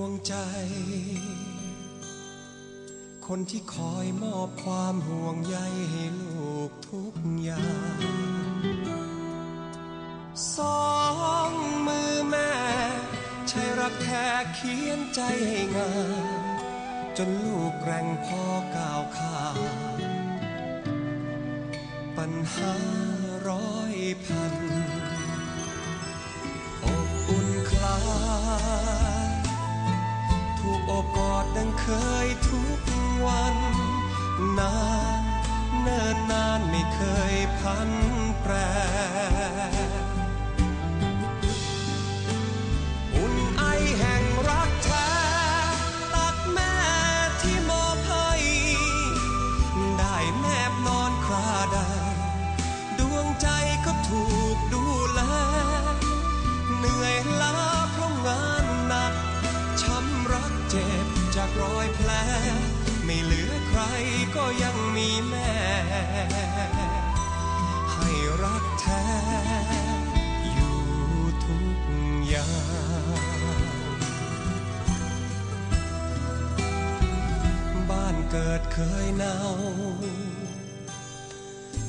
วงใจ คนที่คอยมอบความห่วงใยให้ลูกทุกอย่างสองมือแม่ ใช่รักแท้เขียนใจให้งามจนลูกแกร่งพอก้าวข้าปัญหาร้อยพัน ดังเคยทุกวัน นานเนิ่นนานไม่เคยพันแปร ก็ยังมีแม่ ให้รักแท้อยู่ทุกอย่างบ้านเกิดเคยหนาว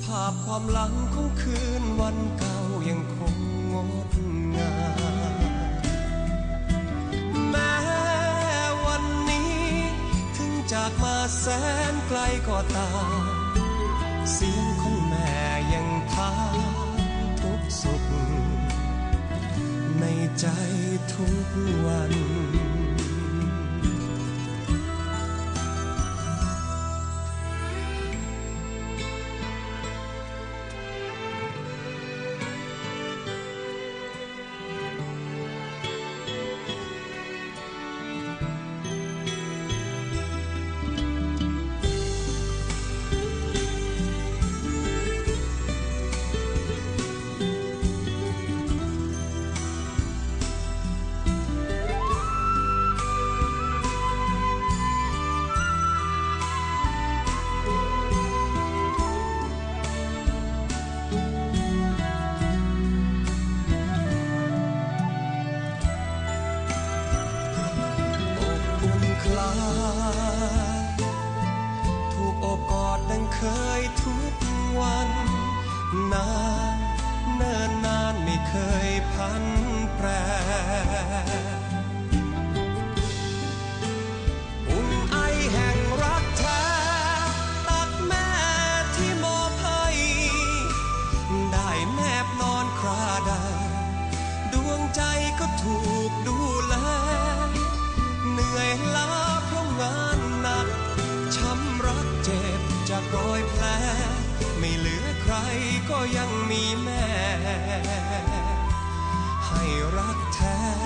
ภาพความหลังของคืนวันเก่ายังคงงดงาม จากมาแสนไกลก็ตามเสียงของแม่ยังพามทุกสุข ในใจทุกวัน ถูกโอบกอดดังเคยทุกวัน นานเนิ่นนานไม่เคยพัน ก็ยังมีแม่ ให้รักแท้